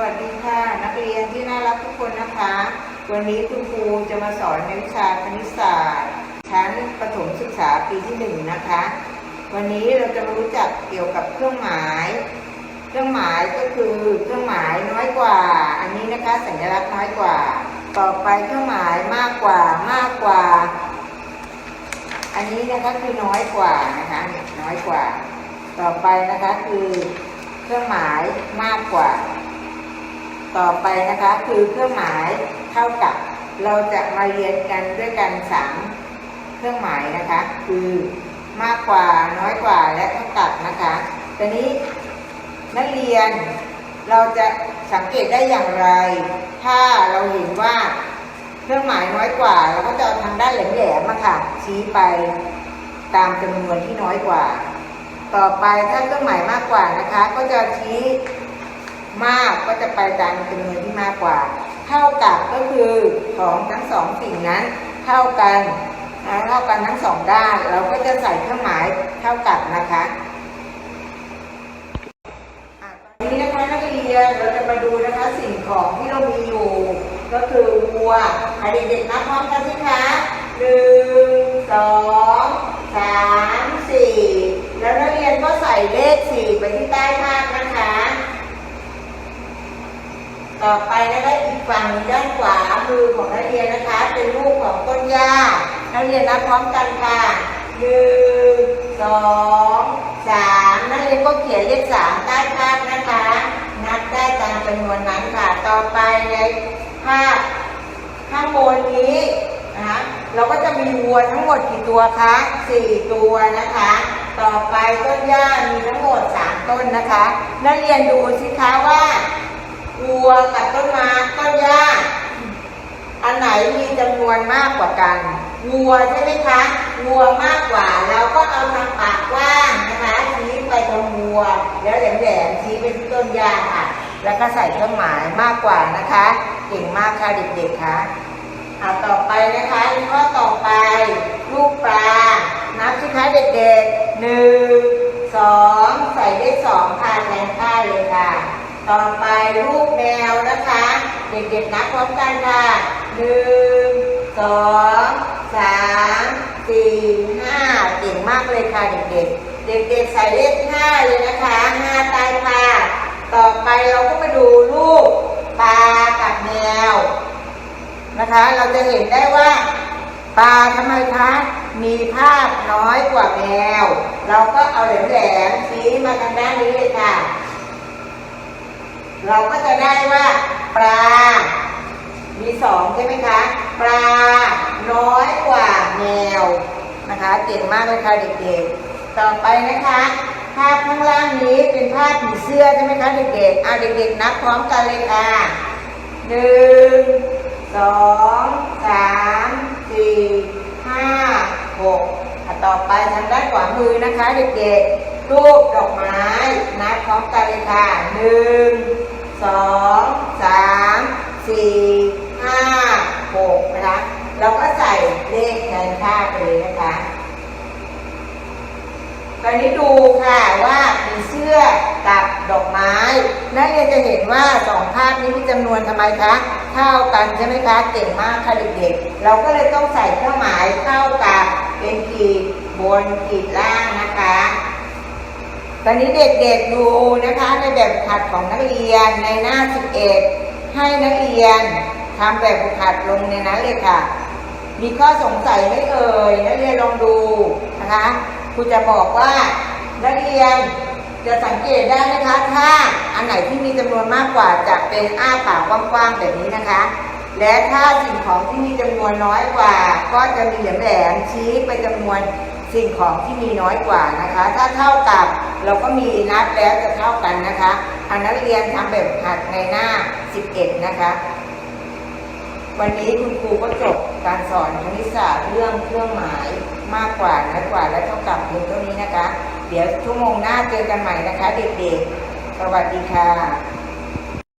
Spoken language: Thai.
วัสดีค่ะ นักเรียนที่น่ารักทุกคนนะคะ วันนี้คุณครูจะมาสอนในวิชาคณิตศาสตร์ ชั้นประถมศึกษาปีที่หนึ่งนะคะ วันนี้เราจะมารู้จักเกี่ยวกับเครื่องหมาย เครื่องหมายก็คือเครื่องหมายน้อยกว่า อันนี้นะคะสัญลักษณ์น้อยกว่า ต่อไปเครื่องหมายมากกว่ามากกว่า อันนี้นะคะคือน้อยกว่านะคะเนี่ยน้อยกว่า ต่อไปนะคะคือ เครื่องหมายมากกว่า ต่อไปนะคะคือเครื่องหมายเท่ากับ เราจะมาเรียนกันด้วยกันสามเครื่องหมายนะคะ คือมากกว่าน้อยกว่าและเท่ากับนะคะตอนนี้นักเรียนเราจะสังเกตได้อย่างไร ถ้าเราเห็นว่าเครื่องหมายน้อยกว่า เราก็จะเอาทางด้านแหลมๆมาค่ะ ชี้ไปตามจำนวนที่น้อยกว่า ต่อไปถ้าเครื่องหมายมากกว่านะคะ ก็จะชี้ มากก็จะไปตามจำนวนที่มากกว่า เท่ากับก็คือของทั้งสองสิ่งนั้นเท่ากันนะเท่ากันทั้งสองด้าน เราก็จะใส่เครื่องหมายเท่ากับนะคะอะตอนนี้นะคะนักเรียนเราจะมาดูนะคะสิ่งของที่เรามีอยู่ ก็คือวัวเด็กๆนับพร้อมกันสิคะหนึ่งสองสามสี่แล้วนักเรียนก็ใส่เลขสี่ไปที่ใต้ภาพนะคะ ต่อไปนะคะอีกฝั่งด้านขวามือของนักเรียนนะคะ เป็นรูปของต้นหญ้านักเรียนนับพร้อมกันค่ะหนึ่งสองสามนักเรียนก็เขียนเลขสามใต้ภาพนะคะ นับได้ตามจำนวนนั้นค่ะต่อไปในภาพข้างบนนี้นะคะเราก็จะมีวัวทั้งหมดกี่ตัวคะสี่ตัวนะคะ ต่อไปต้นหญ้ามีทั้งหมดสามต้นนะคะ นักเรียนดูสิคะว่า วัวกับต้นไม้ต้นหญ้า อันไหนมีจำนวนมากกว่ากัน วัวใช่ไหมคะ วัวมากกว่า เราก็เอาทางปากกว้างนะคะชี้ไปตรงวัว แล้วแหลมๆชี้ไปที่ต้นหญ้าค่ะ แล้วก็ใส่เครื่องหมายมากกว่านะคะ เก่งมากค่ะเด็กๆค่ะอ่าต่อไปนะคะข้อต่อไป ลูกปลา ต่อไปลูกแมวนะคะ เด็กๆนับพร้อมกันค่ะหนึ่งสองสามสี่ห้าเก่งมากเลยค่ะเด็กๆ เด็กๆใส่เลขห้าเลยนะคะห้าใต้ค่ะต่อไปเราก็มาดูลูกปลากับแมวนะคะ เราจะเห็นได้ว่าปลาทำไมคะมีภาพน้อยกว่าแมว เราก็เอาแหลมๆชี้มาทางด้านนี้เลยค่ะ เราก็จะได้ว่า ปลา มีสองใช่ไหมคะ ปลาน้อยกว่าแมวนะคะเก่งมากเลยค่ะเด็กๆ ต่อไปนะคะ ภาพข้างล่างนี้เป็นภาพผีเสื้อใช่ไหมคะเด็กๆเอาเด็กๆนับพร้อมกันเลยค่ะหนึ่งสองสามสี่ห้าหกอะต่อไปทางด้านขวามือนะคะเด็กๆ รูปดอกไม้นับพร้อมกันเลยค่ะหนึ่งสองสามสี่ห้าหกนะคะเราก็ใส่เลขแทนค่าไปเลยนะคะตอนนี้ดูค่ะว่าผีเสื้อกับดอกไม้ นักเรียนจะเห็นว่าสองภาพนี้มีจำนวนทำไมคะ เท่ากันใช่ไหมคะ เก่งมากค่ะเด็กๆ เราก็เลยต้องใส่เครื่องหมายเท่ากับเป็นขีดบนขีดล่างนะคะ อนนี้เด็กๆดูนะคะในแบบฝึกหัดของนักเรียนในหน้า 11 ให้นักเรียนทำแบบฝึกหัดลงในนั้นเลยค่ะ มีข้อสงสัยไหมเอ่ยนักเรียนลองดูนะคะครูจะบอกว่านักเรียนจะสังเกตได้นะคะ ถ้าอันไหนที่มีจำนวนมากกว่าจะเป็นอ้าปากกว้างๆแบบนี้นะคะ และถ้าสิ่งของที่มีจำนวนน้อยกว่า ก็จะมีแหลมๆชี้ไปจำนวน สิ่งของที่มีน้อยกว่านะคะ ถ้าเท่ากับเราก็มีนับแล้วจะเท่ากันนะคะอันนักเรียนทำแบบหัดในหน้า 11 นะคะ วันนี้คุณครูก็จบการสอนคณิตศาสตร์เรื่องเครื่องหมายมากกว่าน้อยกว่าและเท่ากับเพียงเท่านี้นะคะ เดี๋ยวชั่วโมงหน้าเจอกันใหม่นะคะ เด็กๆ สวัสดีค่ะ